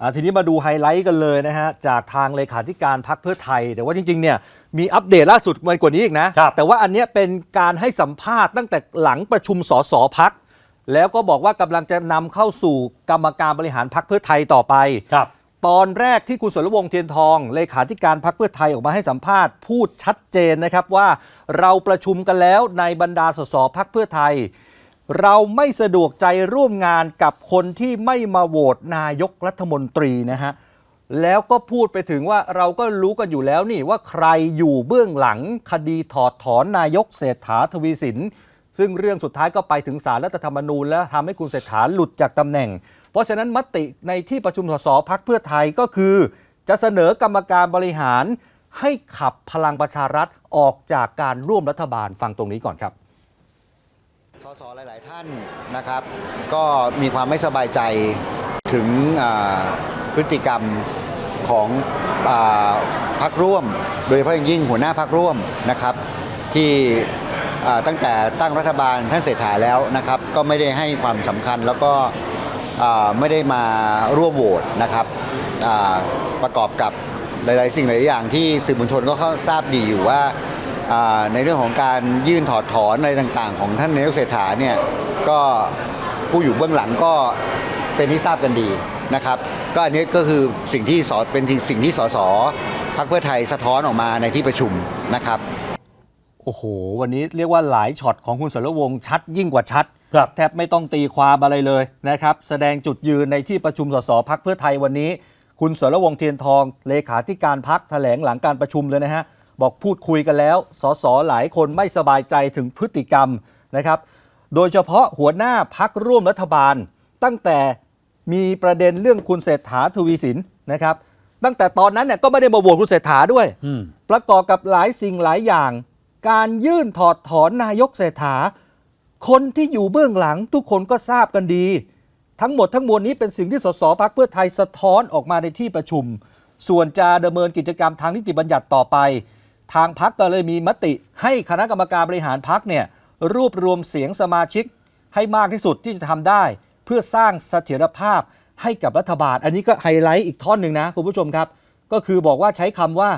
อ่าทีนี้มาดูไฮไลท์กันเลยนะฮะจากทางเลขาธิการพักเพื่อไทย แต่ว่าจริงๆเนี่ยมีอัปเดตล่าสุดมากว่านี้อีกนะครับแต่ว่าอันเนี้ยเป็นการให้สัมภาษณ์ตั้งแต่หลังประชุมสสพัก แล้วก็บอกว่ากำลังจะนำเข้าสู่กรรมการบริหารพักเพื่อไทยต่อไปครับ ตอนแรกที่คุณสรวงศ์เทียนทอง เลขาธิการพักเพื่อไทยออกมาให้สัมภาษณ์พูดชัดเจนนะครับว่าเราประชุมกันแล้วในบรรดาสสพักเพื่อไทย เราไม่สะดวกใจร่วมงานกับคนที่ไม่มาโหวตนายกรัฐมนตรีนะฮะแล้วก็พูดไปถึงว่าเราก็รู้กันอยู่แล้วนี่ว่าใครอยู่เบื้องหลังคดีถอดถอนนายกเศรษฐาทวีสิน ซึ่งเรื่องสุดท้ายก็ไปถึงสารรัฐธรรมนูญ และทำให้คุณเศรษฐาหลุดจากตำแหน่ง เพราะฉะนั้นมติในที่ประชุมสสพักเพื่อไทยก็คือ จะเสนอกรรมการบริหารให้ขับพลังประชารัฐออกจากการร่วมรัฐบาลฟังตรงนี้ก่อนครับ สสหลาย ๆ ท่านนะครับ ก็มีความไม่สบายใจถึงพฤติกรรมของอพักร่วม โดยเฉพาะอย่างยิ่งหัวหน้าพักร่วมนะครับ ที่ตั้งแต่ตั้งรัฐบาลท่านเศรษฐาแล้วนะครับ ก็ไม่ได้ให้ความสำคัญแล้วก็ไม่ได้มาร่วมโหวตนะครับประกอบกับหลาย ๆ สิ่งหลายอย่างที่สื่อมวลชนก็ทราบดีอยู่ว่า ในเรื่องของการยื่นถอดถอนอะไรต่างๆ ของท่านนายกเศรษฐาเนี่ยก็ผู้อยู่เบื้องหลังก็เป็นที่ทราบกันดีนะครับ ก็อันนี้ก็คือสิ่งที่สเป็นสิ่งที่สสพรรคเพื่อไทยสะท้อนออกมาในที่ประชุมนะครับโอ้โห วันนี้เรียกว่าหลายช็อตของคุณสรวงศ์ชัดยิ่งกว่าชัดครับแทบไม่ต้องตีความอะไรเลยนะครับ แสดงจุดยืนในที่ประชุมสสพักเพื่อไทยวันนี้ คุณสรวงศ์เทียนทองเลขาธิการพักแถลงหลังการประชุมเลยนะฮะ บอกพูดคุยกันแล้ว สสหลายคนไม่สบายใจถึงพฤติกรรมนะครับ โดยเฉพาะหัวหน้าพักร่วมรัฐบาล ตั้งแต่มีประเด็นเรื่องคุณเศรษฐาทวีสินนะครับ ตั้งแต่ตอนนั้นเนี่ยก็ไม่ได้มาโหวตคุณเศรษฐาด้วยอืมประกอบกับหลายสิ่งหลายอย่าง การยื่นถอดถอนนายกเศรษฐา คนที่อยู่เบื้องหลังทุกคนก็ทราบกันดี ทั้งหมดทั้งมวลนี้เป็นสิ่งที่สสพักเพื่อไทยสะท้อนออกมาในที่ประชุม ส่วนจะดำเนินกิจกรรมทางนิติบัญญัติต่อไป ทางพักก็เลยมีมติให้คณะกรรมการบริหารพักเนี่ยรวบรวมเสียงสมาชิกให้มากที่สุดที่จะทำได้ เพื่อสร้างเสถียรภาพให้กับรัฐบาล อันนี้ก็ไฮไลท์อีกท่อนหนึ่งนะคุณผู้ชมครับ ก็คือบอกว่าใช้คำว่า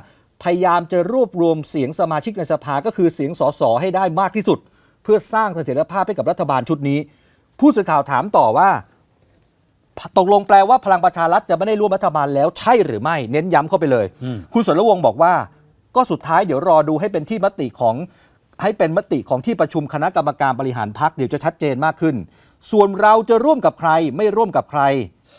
พยายามจะรวบรวมเสียงสมาชิกในสภาก็คือเสียงสสให้ได้มากที่สุด เพื่อสร้างเสถียรภาพให้กับรัฐบาลชุดนี้ ผู้สื่อข่าวถามต่อว่า ตกลงแปลว่าพลังประชารัฐจะไม่ได้ร่วมรัฐบาลแล้วใช่หรือไม่ เน้นย้ำเข้าไปเลยอืมคุณสรวงศ์บอกว่า ก็สุดท้ายเดี๋ยวรอดูให้เป็นที่มติของให้เป็นมติของที่ประชุมคณะกรรมการบริหารพักเดี๋ยวจะชัดเจนมากขึ้น ส่วนเราจะร่วมกับใครไม่ร่วมกับใคร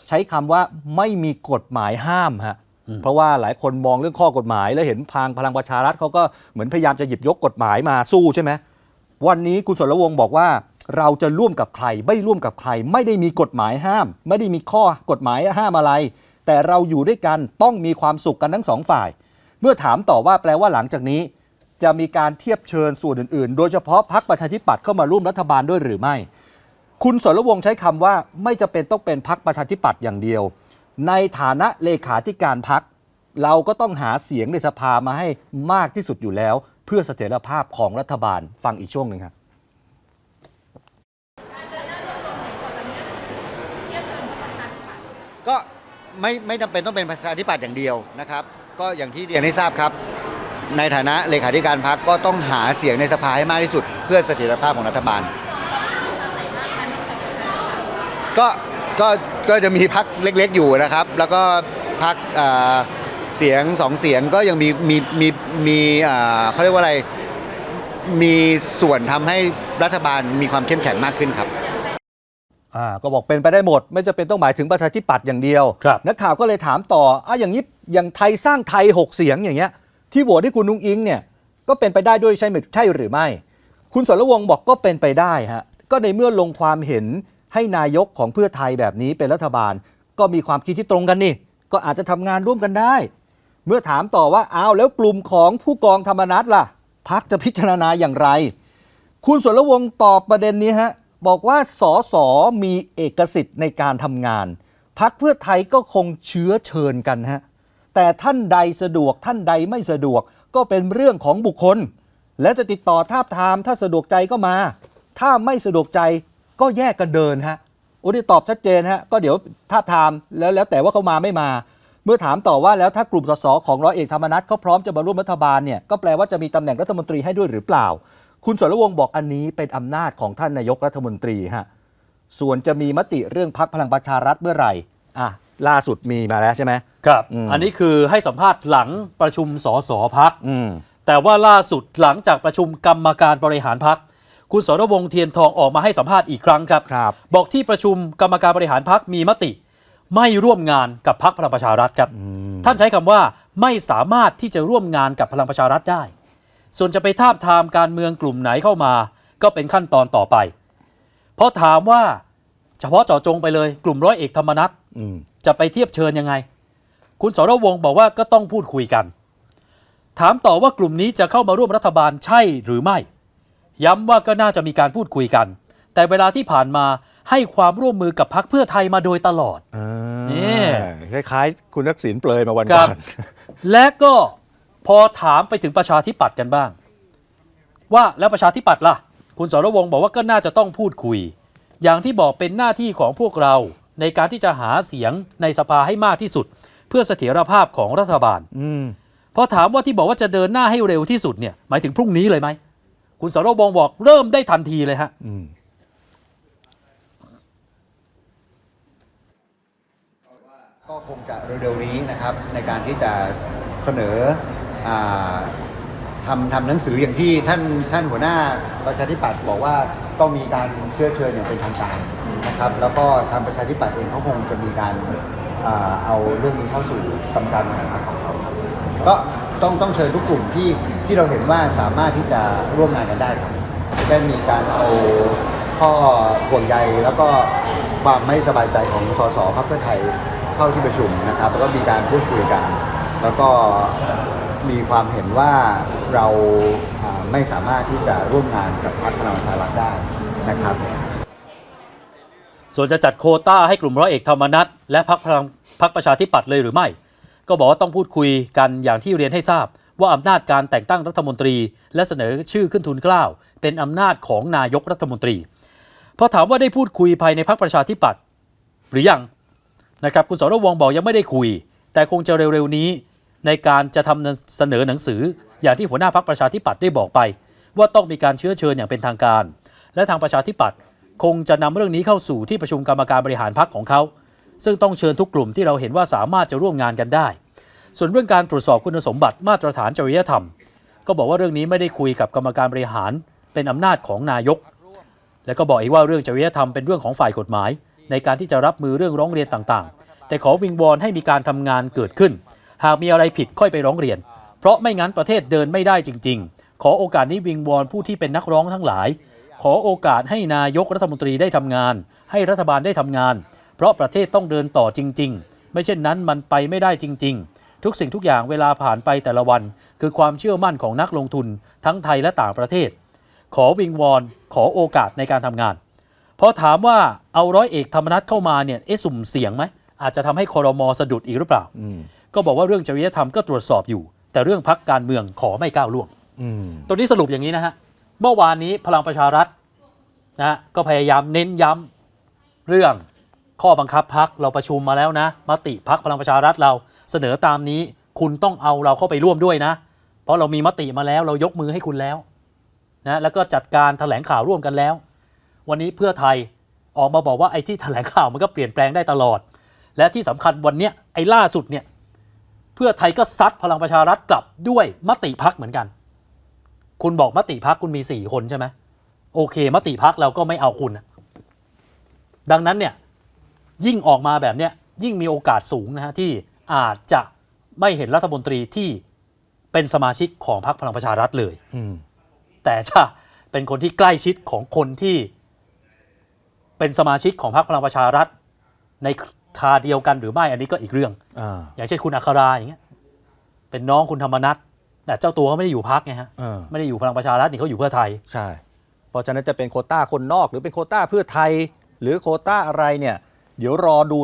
ใช้คำว่าไม่มีกฎหมายห้ามฮะเพราะว่าหลายคนมองเรื่องข้อกฎหมาย แล้วเห็นพางพลังประชารัฐเขาก็เหมือนพยายามจะหยิบยกกฎหมายมาสู้ใช่ไหมวันนี้คุณสรวงศ์บอกว่า เราจะร่วมกับใคร ไม่ร่วมกับใคร ไม่ได้มีกฎหมายห้าม ไม่ได้มีข้อกฎหมายห้ามอะไร แต่เราอยู่ด้วยกันต้องมีความสุขกันทั้งสองฝ่าย เมื่อถามต่อว่าแปลว่าหลังจากนี้ จะมีการเทียบเชิญส่วนอื่นๆ โดยเฉพาะพรรคประชาธิปัตย์เข้ามาร่วมรัฐบาลด้วยหรือไม่ คุณสรวงศ์ใช้คำว่าไม่จะเป็นต้องเป็นพรรคประชาธิปัตย์อย่างเดียว ในฐานะเลขาธิการพรรคเราก็ต้องหาเสียงในสภามาให้มากที่สุดอยู่แล้ว เพื่อเสถียรภาพของรัฐบาลฟังอีกช่วงหนึ่งครับก็ไม่ไม่จำเป็นต้องเป็นประชาธิปัตย์อย่างเดียวนะครับ ก็อย่างที่เรียนให้ทราบครับ ในฐานะเลขาธิการพรรคก็ต้องหาเสียงในสภาให้มากที่สุด เพื่อเสถียรภาพของรัฐบาล ก็ก็ก็จะมีพักเล็กๆอยู่นะครับ แล้วก็พักเสียงสองเสียงก็ยังมีมีมีมีเขาเรียกว่าอะไรมีส่วนทำให้รัฐบาลมีความเข้มแข็งมากขึ้นครับ อ่าก็บอกเป็นไปได้หมด ไม่จะเป็นต้องหมายถึงประชาธิปัตย์อย่างเดียว ครับ นักข่าวก็เลยถามต่ออะอย่างนี้อย่างไทยสร้างไทย 6 เสียงอย่างเงี้ย ที่โหวตให้คุณนุ้งอิงเนี่ยก็เป็นไปได้ด้วยใช่ไหมใช่หรือไม่ คุณสรวงศ์บอกก็เป็นไปได้ฮะก็ในเมื่อลงความเห็นให้นายกของเพื่อไทยแบบนี้เป็นรัฐบาล ก็มีความคิดที่ตรงกันนี่ก็อาจจะทำงานร่วมกันได้ เมื่อถามต่อว่าอ้าวแล้วกลุ่มของผู้กองธรรมนัฐล่ะพักจะพิจารณาอย่างไร คุณสรวงศ์ตอบประเด็นนี้ฮะ บอกว่าสอสอมีเอกสิทธิ์ในการทำงาน พักเพื่อไทยก็คงเชื้อเชิญกันฮะแต่ท่านใดสะดวกท่านใดไม่สะดวกก็เป็นเรื่องของบุคคล และจะติดต่อทาบทาม ถ้าสะดวกใจก็มา ถ้าไม่สะดวกใจก็แยกกันเดินฮะโอ้นี่ตอบชัดเจนฮะก็เดี๋ยวทาบทามแล้วแล้วแต่ว่าเขามาไม่มา เมื่อถามต่อว่าแล้วถ้ากลุ่มสสของร้อยเอกธรรมนัฐเขาพร้อมจะมาร่วมรัฐบาลเนี่ยก็แปลว่าจะมีตำแหน่งรัฐมนตรีให้ด้วยหรือเปล่า คุณสรวงศ์บอกอันนี้เป็นอำนาจของท่านนายกรัฐมนตรีฮะส่วนจะมีมติเรื่องพักพลังประชารัฐเมื่อไหร่อะล่าสุดมีมาแล้วใช่ไหมครับอืมอันนี้คือให้สัมภาษณ์หลังประชุมสสพักอืมแต่ว่าล่าสุดหลังจากประชุมกรรมการบริหารพักคุณสรวงศ์เทียนทองออกมาให้สัมภาษณ์อีกครั้งครับครับบอกที่ประชุมกรรมการบริหารพักมีมติ ไม่ร่วมงานกับพักพลังประชารัฐครับ ท่านใช้คำว่าไม่สามารถที่จะร่วมงานกับพลังประชารัฐได้ ส่วนจะไปทาบทามการเมืองกลุ่มไหนเข้ามา ก็เป็นขั้นตอนต่อไป เพราะถามว่าเฉพาะเจาะจงไปเลย กลุ่มร้อยเอกธรรมนัฐอืมจะไปเทียบเชิญยังไง คุณสรวงศ์บอกว่าก็ต้องพูดคุยกัน ถามต่อว่ากลุ่มนี้จะเข้ามาร่วมรัฐบาลใช่หรือไม่ ย้ำว่าก็น่าจะมีการพูดคุยกัน แต่เวลาที่ผ่านมาให้ความร่วมมือกับพรรคเพื่อไทยมาโดยตลอดนี่คล้ายๆ คุณทักษิณเปลยมาวันครัก่บอนและก็ พอถามไปถึงประชาธิปัตย์กันบ้าง ว่าแล้วประชาธิปัตย์ล่ะ คุณสรวงศ์บอกว่าก็น่าจะต้องพูดคุย อย่างที่บอกเป็นหน้าที่ของพวกเราในการที่จะหาเสียงในสภาให้มากที่สุด เพื่อเสถียรภาพของรัฐบาลอืมพอถามว่าที่บอกว่าจะเดินหน้าให้เร็วที่สุดเนี่ยหมายถึงพรุ่งนี้เลยไหมคุณสรวงศ์บอกเริ่มได้ทันทีเลยฮะอืมก็คงจะเร็วๆนี้นะครับในการที่จะเสนออา ทำทำหนังสืออย่างที่ท่านท่านหัวหน้าประชาธิปัตย์บอกว่าต้องมีการเชื้อเชิญอย่างเป็นทางการนะครับ แล้วก็ทางประชาธิปัตย์เองเขาคงจะมีการอเอาเรื่องนี้เข้าสู่กรรมการบริหารของเขาครับก็ต้องต้องเชิญทุกกลุ่มที่ที่เราเห็นว่าสามารถที่จะร่วมงานกันได้ครับได้มีการเอาข้อห่วงใยแล้วก็ความไม่สบายใจของสสพรรคเพื่อไทยเข้าที่ประชุมนะครับแล้วก็มีการพูดคุยกัน แล้วก็ มีความเห็นว่าเราไม่สามารถที่จะร่วมงานกับพรรคพลังประชารัฐได้นะครับ ส่วนจะจัดโคต้าให้กลุ่มร้อยเอกธรรมนัฐและพักพลังพักประชาธิปัตย์เลยหรือไม่ ก็บอกว่าต้องพูดคุยกันอย่างที่เรียนให้ทราบ ว่าอำนาจการแต่งตั้งรัฐมนตรี และเสนอชื่อขึ้นทุนเกล้าเป็นอำนาจของนายกรัฐมนตรีพอถามว่าได้พูดคุยภายในพักประชาธิปัตย์หรือยังนะครับคุณสรวงบอกยังไม่ได้คุย แต่คงจะเร็วๆนี้ ในการจะทำเสนอหนังสือ อย่างที่หัวหน้าพักประชาธิปัตย์ได้บอกไป ว่าต้องมีการเชื้อเชิญอย่างเป็นทางการ และทางประชาธิปัตย์คงจะนำเรื่องนี้เข้าสู่ที่ประชุมกรรมการบริหารพักของเขา ซึ่งต้องเชิญทุกกลุ่มที่เราเห็นว่าสามารถจะร่วมงานกันได้ ส่วนเรื่องการตรวจสอบคุณสมบัติมาตรฐานจริยธรรม ก็บอกว่าเรื่องนี้ไม่ได้คุยกับกรรมการบริหาร เป็นอำนาจของนายก และก็บอกอีกว่าเรื่องจริยธรรมเป็นเรื่องของฝ่ายกฎหมาย ในการที่จะรับมือเรื่องร้องเรียนต่างๆ แต่ขอวิงวอนให้มีการทำงานเกิดขึ้น หากมีอะไรผิดค่อยไปร้องเรียน เพราะไม่งั้นประเทศเดินไม่ได้จริง ๆ ขอโอกาสนี้วิงวอนผู้ที่เป็นนักร้องทั้งหลาย ขอโอกาสให้นายกรัฐมนตรีได้ทำงาน ให้รัฐบาลได้ทำงาน เพราะประเทศต้องเดินต่อจริง ๆ ไม่เช่นนั้นมันไปไม่ได้จริง ๆทุกสิ่งทุกอย่างเวลาผ่านไปแต่ละวัน คือความเชื่อมั่นของนักลงทุนทั้งไทยและต่างประเทศ ขอวิงวอน ขอโอกาสในการทำงาน พอถามว่าเอาร้อยเอกธรรมนัฐเข้ามาเนี่ยเอ๊ะสุ่มเสี่ยงไหม อาจจะทำให้คอรมอสะดุดอีกหรือเปล่าอื ก็บอกว่าเรื่องจริยธรรมก็ตรวจสอบอยู่ แต่เรื่องพักการเมืองขอไม่ก้าวล่วงอืมตรงนี้สรุปอย่างนี้นะฮะเมื่อวานนี้พลังประชารัฐนะฮะก็พยายามเน้นย้ำเรื่องข้อบังคับพักเราประชุมมาแล้วนะมติพักพลังประชารัฐเราเสนอตามนี้ คุณต้องเอาเราเข้าไปร่วมด้วยนะ เพราะเรามีมติมาแล้วเรายกมือให้คุณแล้วนะแล้วก็จัดการแถลงข่าวร่วมกันแล้ว วันนี้เพื่อไทยออกมาบอกว่าไอ้ที่แถลงข่าวมันก็เปลี่ยนแปลงได้ตลอด และที่สำคัญวันเนี้ยไอ้ล่าสุดเนี่ย เพื่อไทยก็ซัดพลังประชารัฐกลับด้วยมติพักเหมือนกัน คุณบอกมติพักคุณมีสี่คนใช่ไหมโอเค มติพักเราก็ไม่เอาคุณน่ะดังนั้นเนี่ยยิ่งออกมาแบบเนี้ยยิ่งมีโอกาสสูงนะฮะที่อาจจะไม่เห็นรัฐมนตรีที่เป็นสมาชิกของพรรคพลังประชารัฐเลยอืมแต่จะเป็นคนที่ใกล้ชิดของคนที่เป็นสมาชิกของพรรคพลังประชารัฐใน คาเดียวกันหรือไม่อันนี้ก็อีกเรื่อง อ่าอย่างเช่นคุณอัคราอย่างเงี้ยเป็นน้องคุณธรรมนัฐแต่เจ้าตัวเขาไม่ได้อยู่พักไงฮะอ่าไม่ได้อยู่พลังประชารัฐนี่เขาอยู่เพื่อไทย ใช่ เพราะฉะนั้นจะเป็นโควต้าคนนอก หรือเป็นโควต้าเพื่อไทย หรือโควต้าอะไรเนี่ย เดี๋ยวรอดู